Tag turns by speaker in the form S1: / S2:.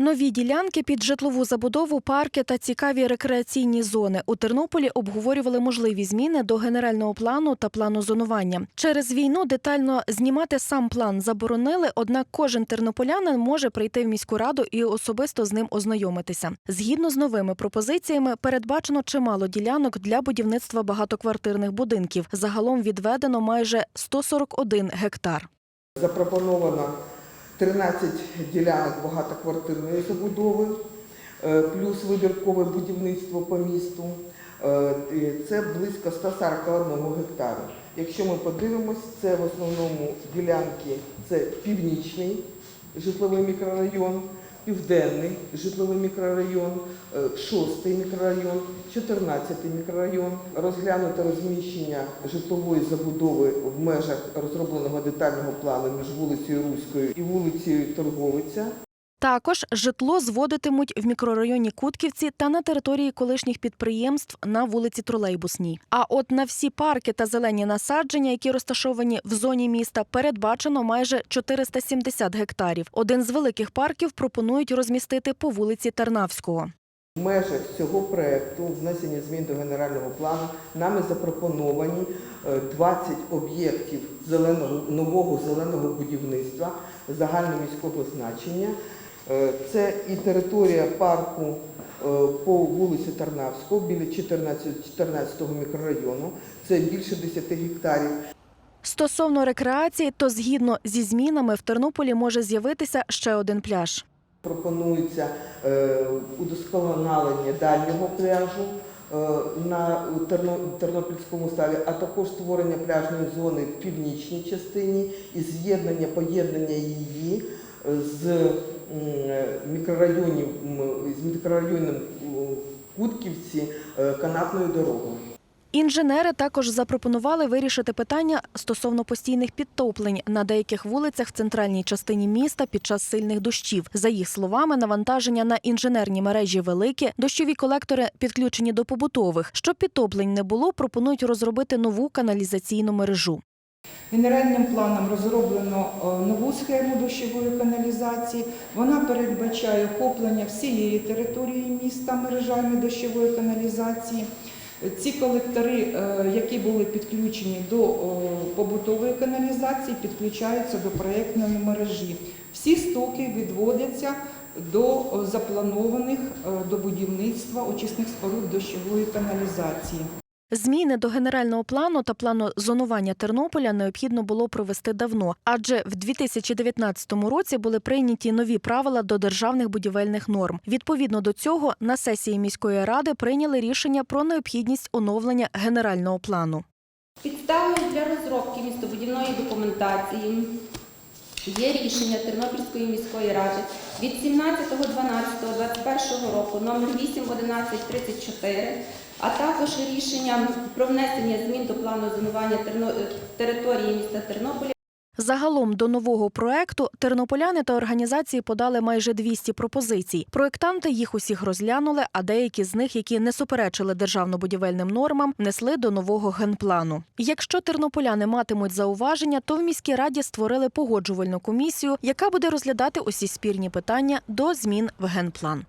S1: Нові ділянки під житлову забудову, парки та цікаві рекреаційні зони у Тернополі обговорювали можливі зміни до генерального плану та плану зонування. Через війну детально знімати сам план заборонили, однак кожен тернополянин може прийти в міську раду і особисто з ним ознайомитися. Згідно з новими пропозиціями, передбачено чимало ділянок для будівництва багатоквартирних будинків. Загалом відведено майже 141 гектар.
S2: Запропоновано 13 ділянок багатоквартирної забудови, е, плюс вибіркове будівництво по місту. Е, Це близько 141 гектару. Якщо ми подивимось, це в основному ділянки це північний житловий мікрорайон, південний житловий мікрорайон, 6 мікрорайон, 14 мікрорайон. Розглянуто розміщення житлової забудови в межах розробленого детального плану між вулицею Руською і вулицею Торговиця.
S1: Також житло зводитимуть в мікрорайоні Кутківці та на території колишніх підприємств на вулиці Тролейбусній. А от на всі парки та зелені насадження, які розташовані в зоні міста, передбачено майже 470 гектарів. Один з великих парків пропонують розмістити по вулиці Тарнавського.
S2: В межах цього проекту внесення змін до генерального плану нами запропоновані е, 20 об'єктів зеленого нового зеленого будівництва загальноміського значення. Е, Це і територія парку е, по вулиці Тарнавського біля 14, 14 мікрорайону. Це більше 10 гектарів.
S1: Стосовно рекреації, то згідно зі змінами в Тернополі може з'явитися ще один пляж.
S2: Пропонується е, удосконалення дальнього пляжу на Тернопільському ставі, а також створення пляжної зони в північній частині і з'єднання, поєднання її з мікрорайонів з мікрорайоном Кутківці е, канатною дорогою.
S1: Інженери також запропонували вирішити питання стосовно постійних підтоплень на деяких вулицях в центральній частині міста під час сильних дощів. За їх словами, навантаження на інженерні мережі велике, дощові колектори підключені до побутових. Щоб підтоплень не було, пропонують розробити нову каналізаційну мережу.
S3: Генеральним планом розроблено е, нову схему дощової каналізації. Вона передбачає охоплення всієї території міста мережами дощової каналізації. Ці колектори, е, які були підключені до побутової каналізації, підключаються до проєктної мережі. Всі стоки відводяться до запланованих е, до будівництва очисних споруд дощової каналізації.
S1: Зміни до генерального плану та плану зонування Тернополя необхідно було провести давно, адже в 2019 році були прийняті нові правила до державних будівельних норм. Відповідно до цього, на сесії міської ради прийняли рішення про необхідність оновлення генерального плану.
S4: Підставою для розробки містобудівної документації є рішення Тернопільської міської ради від 17.12.21 року номер 81134, а також рішення про внесення змін до плану зонування території міста Тернополя
S1: Загалом до нового проекту тернополяни та організації подали майже 200 пропозицій. Проектанти їх усіх розглянули, а деякі з них, які не суперечили державно-будівельним нормам, внесли до нового генплану. Якщо тернополяни матимуть зауваження, то в міській раді створили погоджувальну комісію, яка буде розглядати усі спірні питання до змін в генплан.